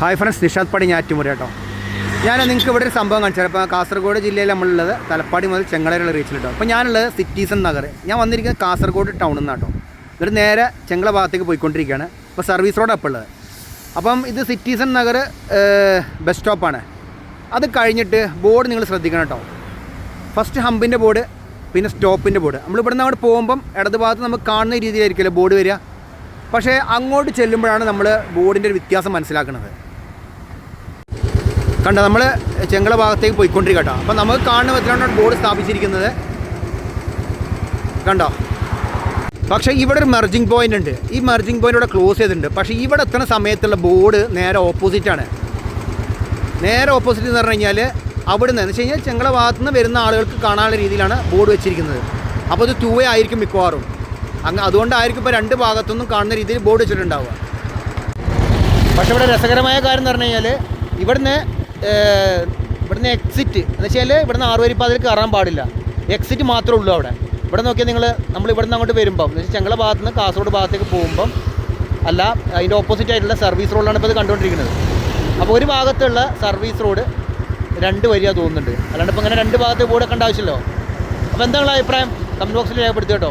Hi friends Nishad പടി ഞാറ്റുമുറി കേട്ടോ. ഞാൻ നിങ്ങൾക്ക് ഇവിടെ ഒരു സംഭവം കാണിച്ചത് അപ്പോൾ കാസർഗോഡ് ജില്ലയിൽ നമ്മളുള്ളത് തലപ്പാടി മുതൽ ചെങ്ങളയുള്ള റീച്ചിൽ കേട്ടോ. അപ്പോൾ ഞാനുള്ളത് സിറ്റീസൺ നഗർ ഞാൻ വന്നിരിക്കുന്നത് കാസർഗോഡ് ടൗണിൽ നിന്നാണ് കേട്ടോ. ഇവിടെ നേരെ ചെങ്ങള ഭാഗത്തേക്ക് പോയിക്കൊണ്ടിരിക്കുകയാണ്. അപ്പോൾ സർവീസ് റോഡ് അപ്പോൾ ഉള്ളത് അപ്പം ഇത് സിറ്റീസൺ നഗർ ബസ് സ്റ്റോപ്പാണ് അത് കഴിഞ്ഞിട്ട് ബോർഡ് നിങ്ങൾ ശ്രദ്ധിക്കണം കേട്ടോ. ഫസ്റ്റ് ഹമ്പിന്റെ ബോർഡ് പിന്നെ സ്റ്റോപ്പിന്റെ ബോർഡ് നമ്മൾ ഇവിടുന്ന് അങ്ങോട്ട് പോകുമ്പം ഇടത് ഭാഗത്ത് നമുക്ക് കാണുന്ന രീതിയിലായിരിക്കുമല്ലോ ബോർഡ് വരിക. പക്ഷേ അങ്ങോട്ട് ചെല്ലുമ്പോഴാണ് നമ്മൾ ബോർഡിന്റെ ഒരു വ്യത്യാസം മനസ്സിലാക്കുന്നത്. കണ്ടോ നമ്മൾ ചെങ്കള ഭാഗത്തേക്ക് പോയിക്കൊണ്ടിരിക്കട്ടോ. കേട്ടോ അപ്പം നമുക്ക് കാണുന്ന വിധത്തിലാണ് ബോർഡ് സ്ഥാപിച്ചിരിക്കുന്നത് കണ്ടോ? പക്ഷേ ഇവിടെ ഒരു മെർജിങ് പോയിന്റ് ഉണ്ട്. ഈ മെർജിങ് പോയിന്റ് ഇവിടെ ക്ലോസ് ചെയ്തിട്ടുണ്ട്. പക്ഷേ ഇവിടെ എത്തുന്ന സമയത്തുള്ള ബോർഡ് നേരെ ഓപ്പോസിറ്റാണ് നേരെ ഓപ്പോസിറ്റ് എന്ന് പറഞ്ഞു കഴിഞ്ഞാൽ അവിടെ നിന്ന് എന്ന് വെച്ച് കഴിഞ്ഞാൽ ചെങ്കള ഭാഗത്തു നിന്ന് വരുന്ന ആളുകൾക്ക് കാണാനുള്ള രീതിയിലാണ് ബോർഡ് വെച്ചിരിക്കുന്നത്. അപ്പോൾ അത് ടൂ വേ ആയിരിക്കും മിക്കവാറും. അങ്ങ് അതുകൊണ്ടായിരിക്കും ഇപ്പോൾ രണ്ട് ഭാഗത്തുനിന്നും കാണുന്ന രീതിയിൽ ബോർഡ് വെച്ചിട്ടുണ്ടാവുക. പക്ഷേ ഇവിടെ രസകരമായ കാര്യം എന്ന് പറഞ്ഞു കഴിഞ്ഞാൽ ഇവിടുന്ന് ഇവിടുന്ന് എക്സിറ്റ് എന്ന് വെച്ചാൽ ഇവിടുന്ന് ആറുവരിപ്പാതിൽ കയറാൻ പാടില്ല. എക്സിറ്റ് മാത്രമേ ഉള്ളൂ അവിടെ. ഇവിടെ നോക്കിയാൽ നിങ്ങൾ നമ്മൾ ഇവിടുന്ന് അങ്ങോട്ട് വരുമ്പം എന്ന് വെച്ചാൽ ചെങ്കള ഭാഗത്ത് നിന്ന് കാസർഗോഡ് ഭാഗത്തേക്ക് പോകുമ്പം അല്ല അതിന്റെ ഓപ്പോസിറ്റ് ആയിട്ടുള്ള സർവീസ് റോഡിലാണ് ഇപ്പോൾ ഇത് കണ്ടുകൊണ്ടിരിക്കുന്നത്. അപ്പോൾ ഒരു ഭാഗത്തുള്ള സർവീസ് റോഡ് രണ്ട് വരിയാണ് തോന്നുന്നുണ്ട്. അല്ലാണ്ട് ഇപ്പോൾ ഇങ്ങനെ രണ്ട് ഭാഗത്ത് ബോർഡ് വെക്കേണ്ട ആവശ്യമല്ലോ അപ്പോൾ എന്താ നിങ്ങളുടെ അഭിപ്രായം? കമന്റ് ബോക്സിൽ രേഖപ്പെടുത്തി കേട്ടോ